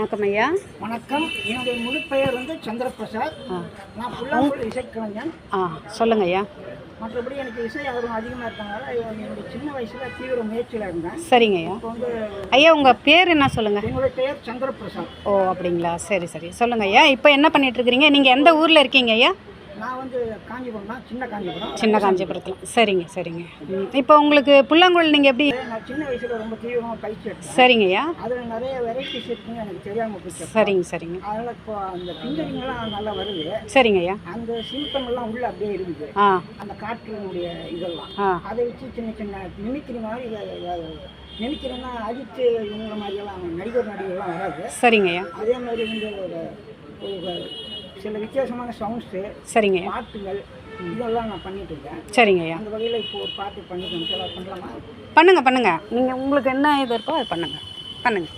வணக்கம் ஐயா. வணக்கம். என்னுடைய முழு பெயர் வந்து சந்திரபிரசாத். நான் புல்லாங்குழல் இசைக்கலைஞன். ஆ சொல்லுங்க ஐயா. மற்றபடி எனக்கு இசை ஆர்வம் அதிகமாக இருக்கனால என்னுடைய சின்ன வயசில் தீவிர முயற்சியில் இருந்தேன். சரிங்க ஐயா. வந்து ஐயா உங்கள் பேர் என்ன சொல்லுங்க? என்னுடைய பெயர் சந்திரபிரசாத். ஓ அப்படிங்களா? சரி சரி. சொல்லுங்க ஐயா. இப்போ என்ன பண்ணிட்டு இருக்கிறீங்க? நீங்கள் எந்த ஊரில் இருக்கீங்க ஐயா? நான் வந்து காஞ்சிபுரம் தான் சின்ன காஞ்சிபுரம். சின்ன காஞ்சிபுரத்தில். சரிங்க சரிங்க. ம், இப்போ உங்களுக்கு புல்லாங்குழல் நீங்கள் எப்படி நான் சின்ன வயசில் ரொம்ப தீவிரமாக பயிற்சி எடுத்தேன். சரிங்க ஐயா. அதில் நிறைய வெரைட்டிஸ் இருக்குன்னு எனக்கு தெரியாமல் போச்சு. சரிங்க சரிங்க. அதனால் இப்போ அந்த பிங்கரிங்லாம் நல்லா வருது. சரிங்க ஐயா. அந்த சிம்டம்லாம் உள்ள அப்படியே இருக்குது. ஆ. அந்த காற்றினுடைய இதெல்லாம். ஆ. அதை வச்சு சின்ன சின்ன மிமிக்ரி மாதிரி மிமிக்ரினா அஜித்து இவங்க மாதிரியெல்லாம் நடிகர் நடிகர்லாம் வராது. சரிங்க ஐயா. அதே மாதிரி வந்து ஒரு ஒரு சில வித்தியாசமான சவுண்ட்ஸு சரிங்க பாட்டுகள் இதெல்லாம் நான் பண்ணிட்டு இருக்கேன். சரிங்க ஐயா. அந்த வகையில் இப்போ ஒரு பாட்டு பண்ணிட்டு பண்ணலாமா? பண்ணுங்க பண்ணுங்க. நீங்கள் உங்களுக்கு என்ன இது இருக்கோ அது பண்ணுங்க. பண்ணுங்க.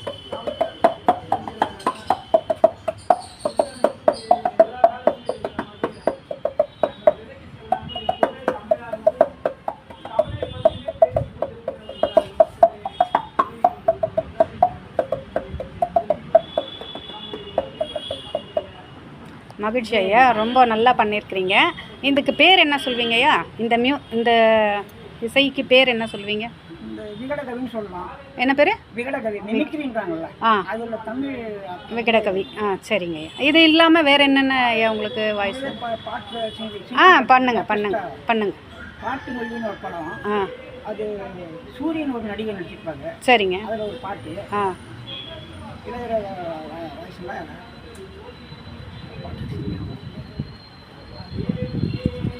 மகிழ்ச்சி ஐயா ரொம்ப நல்லா பண்ணியிருக்கிறீங்க இதுக்கு பேர் என்ன சொல்வீங்க ஐயா இந்த மியூ இந்த இசைக்கு பேர் என்ன சொல்வீங்க? இந்த விகடகவின்னு சொல்லலாம் என்ன பேர்? விகடகவி மிமிக்ரின்றாங்கல்ல ஆ. அதில் தமிழ் விகடகவி. ஆ சரிங்க இது இல்லாமல் வேறு என்னென்ன ஐயா உங்களுக்கு வாய்ஸ் ஆ பண்ணுங்க பண்ணுங்க பண்ணுங்க. பாட்டு மொழின்னு ஒரு படம். ஆ. அது சூரியன் ஒரு நடிகர் நடிச்சிருப்பாங்க. சரிங்க. அதில் ஒரு பாட்டு. ஆ. இளையராஜா வ- வயசுல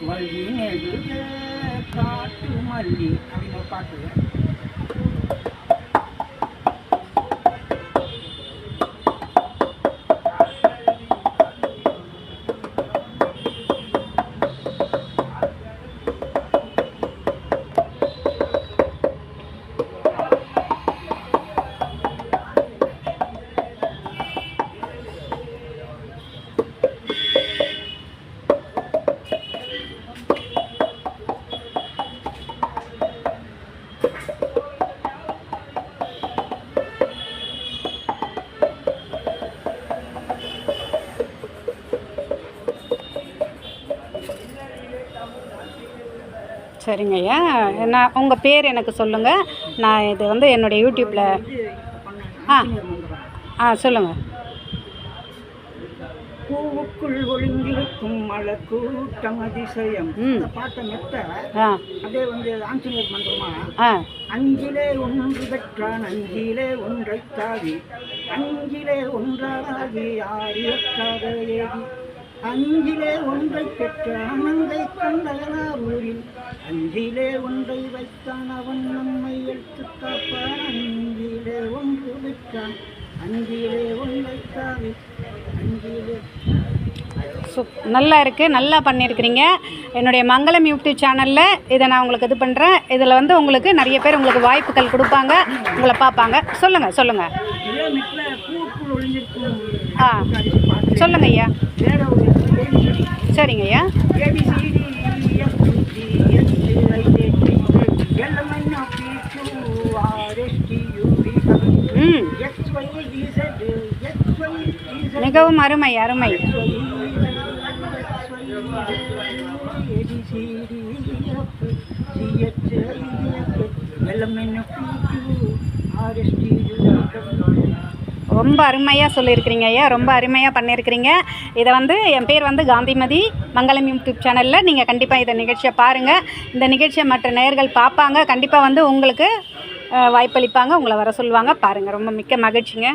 வள்ளி நெடுக காட்டு மல்லி அப்படின்னு ஒரு பாட்டு சரிங்க ஐயா நான் உங்கள் பேர் எனக்கு சொல்லுங்கள் நான் இது வந்து என்னுடைய யூடியூப்பில் ஆ. ஆ சொல்லுங்கள் பூவுக்குள் ஒளிந்திருக்கும் மலர் கூட்டம் அதிசயம். இந்த பாட்டை மெத்த. அப்படியே வந்து ஆஞ்சநேயர் மந்திரமா? அஞ்சிலே ஒன்று பெற்றான் அஞ்சிலே ஒன்றை தாவி. அஞ்சிலே ஒன்றாகி ஆரியக்காக ஏகி அஞ்சிலே ஒன்றை பெற்ற அனந்தை கண்டயனார் ஊரில் அஞ்சிலே ஒன்றை வைத்தான் அவன் நம்மை எடுத்து காப்பான். அஞ்சிலே ஒன்று பெற்றான் அஞ்சிலே ஒன்றை தாவி அஞ்சிலே சூப் நல்லா இருக்குது நல்லா பண்ணியிருக்கிறீங்க. என்னுடைய மங்களம் யூடியூப் சேனலில் இதை நான் உங்களுக்கு இது பண்ணுறேன் இதில் வந்து உங்களுக்கு நிறைய பேர் உங்களுக்கு வாய்ப்புகள் கொடுப்பாங்க உங்களை பார்ப்பாங்க. சொல்லுங்கள் சொல்லுங்கள் ஆ சொல்லுங்கள் ஐயா. சரிங்க ஐயா. ஏபிசிடி எல்எம்என் பி ரொம்ப அருமையாக சொல்லியிருக்கிறீங்க ஐயா ரொம்ப அருமையாக பண்ணியிருக்கிறீங்க. இதை வந்து என் பேர் வந்து காந்திமதி மங்களம் யூடியூப் சேனலில் நீங்கள் கண்டிப்பாக இந்த நிகழ்ச்சியை பாருங்கள் இந்த நிகழ்ச்சியை மற்ற நேயர்கள் பார்ப்பாங்க. கண்டிப்பாக வந்து உங்களுக்கு வாய்ப்பளிப்பாங்க. உங்களை வர சொல்லுவாங்க. பாருங்கள் ரொம்ப மிக்க மகிழ்ச்சிங்க.